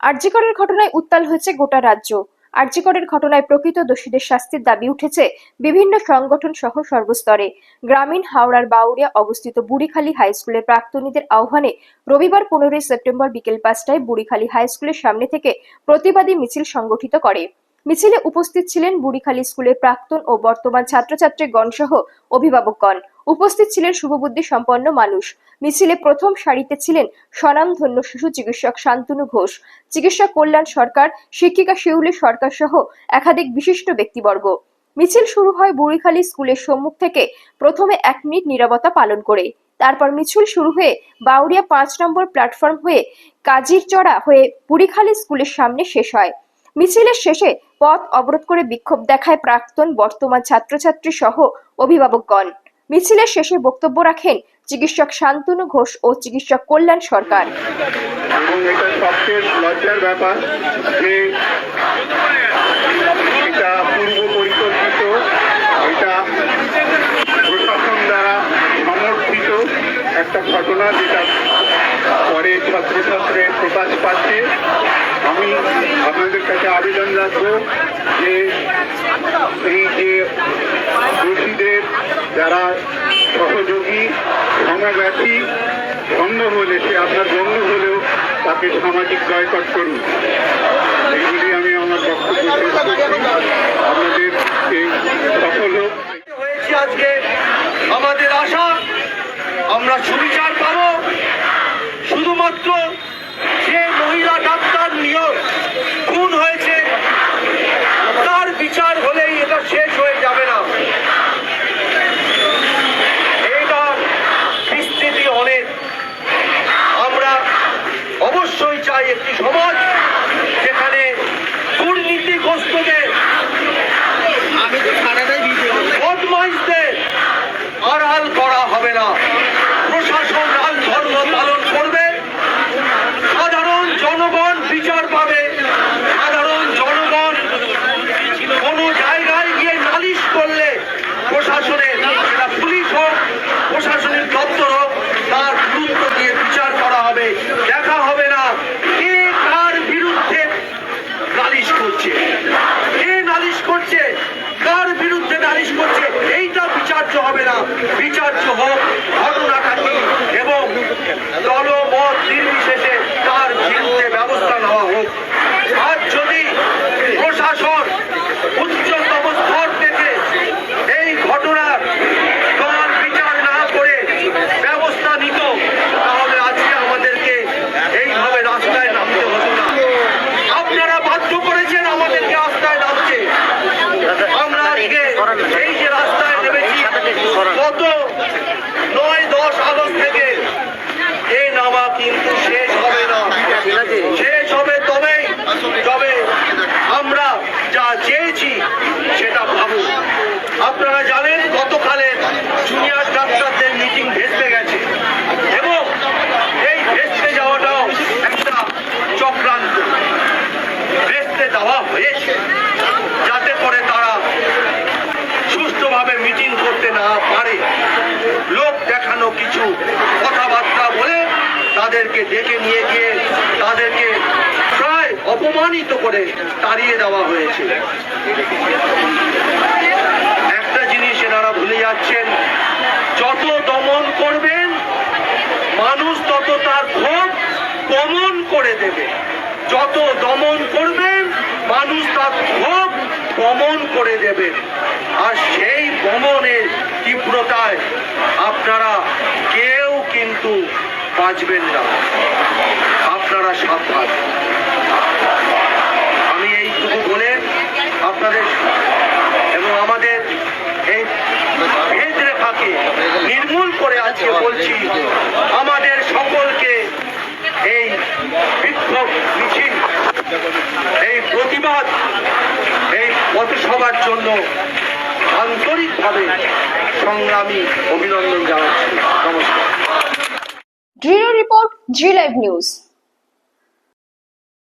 আরজিকরের ঘটনায় উত্তাল হয়েছে গোটা রাজ্য। আরজিকরের ঘটনায় প্রকৃত দোষীদের শাস্তির দাবি উঠেছে বিভিন্ন সংগঠন সহ সর্বস্তরে। গ্রামীণ হাওড়ার বাউরিয়া অবস্থিত বুড়িখালী হাই স্কুলের প্রাক্তনীদের আহ্বানে রবিবার পনেরোই সেপ্টেম্বর বিকেল পাঁচটায় বুড়িখালী হাই স্কুলের সামনে থেকে প্রতিবাদী মিছিল সংগঠিত করে। মিছিলে উপস্থিত ছিলেন বুড়িখালী স্কুলের প্রাক্তন ও বর্তমান ছাত্রছাত্রীগণ সহ অভিভাবকগণ। উপস্থিত ছিলেন শুভবুদ্ধি সম্পন্ন মানুষ। মিছিলে প্রথম সারিতে ছিলেন স্বনামধন্য শিশু চিকিৎসক শান্তনু ঘোষ। চিকিৎসক কল্যাণ সরকার, শিক্ষিকা শিউলি সরকার সহ একাধিক বিশিষ্ট ব্যক্তিবর্গ। মিছিল শুরু হয় বুড়িখালী স্কুলের সম্মুখ থেকে প্রথমে এক মিনিট নীরবতা পালন করে। তারপর মিছিল শুরু হয়ে বাউরিয়া পাঁচ নম্বর প্ল্যাটফর্ম হয়ে কাজিরচড়া হয়ে বুড়িখালী স্কুলের সামনে শেষ হয়। মিছিলের শেষে পথ অবরোধ করে বিক্ষোভ দেখায় প্রাক্তন বর্তমান ছাত্রছাত্রী সহ অভিভাবকগণ। মিছিলের শেষে বক্তব্য রাখেন চিকিৎসক শান্তনু ঘোষ ও চিকিৎসক কল্যাণ সরকার। ব্যাপার এটা পূর্ব পরিকল্পিত এটা দ্বারা একটা ঘটনা যেটা পরে ছাত্রছাত্রে প্রকাশ পাচ্ছে। আমি আপনাদের কাছে আবেদন রাখব যে এই যে যারা সহযোগী সমব্যাপী বন্ধ হলে, সে আপনার বন্ধু হলেও তাকে সামাজিক বয়কট করুন। এইগুলি আমি আমার বক্তব্য আপনাদের এই সফল হোক হয়েছি আজকে। আমাদের আশা, আমরা সুবিচার পাবো। শুধুমাত্র যে মহিলা ডাক্তার নিয়োগ খুন হয়েছে তার বিচার হলেই এটা শেষ হয়ে যাবে না এটার বিস্তৃতি অনেক আমরা অবশ্যই চাই একটি সমাজ যেখানে দুর্নীতিগ্রস্তদের বদমাইশদের আড়াল করা হবে না প্রশাসন রাজ ধর্ম পালন করবে সাধারণ জনগণ বিচার পাবে সাধারণ জনগণ কোনো জায়গায় গিয়ে নালিশ করলে প্রশাসনের সেটা পুলিশ হোক প্রশাসনিক দপ্তর হোক তার গুরুত্ব দিয়ে বিচার করা হবে দেখা হবে না কে কার বিরুদ্ধে নালিশ করছে। কে নালিশ করছে? কার বিরুদ্ধে নালিশ করছে? এইটা বিচার্য হবে না। বিচার্য হোক ঘটনাটা কি এবং দলমত নির্বিশেষে তার বিরুদ্ধে ব্যবস্থা নেওয়া হোক আর যদি প্রশাসন উচ্চতম স্তর থেকে এই ঘটনার দল বিচার না করে ব্যবস্থা নিত তাহলে আজকে আমাদেরকে এইভাবে রাস্তায় নামতে হতো না আপনারা বাধ্য করেছেন আমাদেরকে রাস্তায় নামতে আমরা আজকে এই যে রাস্তায় নেমেছি গত নয় দশ আগস্ট থেকে এই নামা কিন্তু শেষ হবে না। শেষ হবে তবেই তবে আমরা যা চেয়েছি সেটা পাবো আপনারা জানেন গতকালে জুনিয়র ডাক্তারদের মিটিং ভেস্তে গেছে এবং এই ভেস্তে যাওয়াটাও একটা চক্রান্ত ভেস্তে দেওয়া হয়েছে যাতে করে তারা সুষ্ঠুভাবে মিটিং করতে না পারে লোক দেখানো কিছু কথাবার্তা বলে তাদেরকে ডেকে নিয়ে গিয়ে তাদেরকে প্রায় অপমানিত করে তাড়িয়ে দেওয়া হয়েছে। একটা জিনিস এনারা ভুলে যাচ্ছেন, যত দমন করবেন, মানুষ তত তার ক্ষোভ কমন করে দেবে। যত দমন করবেন, মানুষ তার ক্ষোভ দমন করে দেবেন আর সেই দমনের তীব্রতায় আপনারা কেউ বাঁচবেন না। আপনারা সাবধান। আমি এইটুকু বলে আপনাদের এবং আমাদের এই ভেদ রেখাকে নির্মূল করে আজকে বলছি, আমাদের সকলকে এই বিক্ষোভ মিছিল, এই প্রতিবাদ, এই পথসভার জন্য আন্তরিকভাবে সংগ্রামী অভিনন্দন জানাচ্ছি। নমস্কার। ড্রিলো রিপোর্ট জি লাইভ নিউজ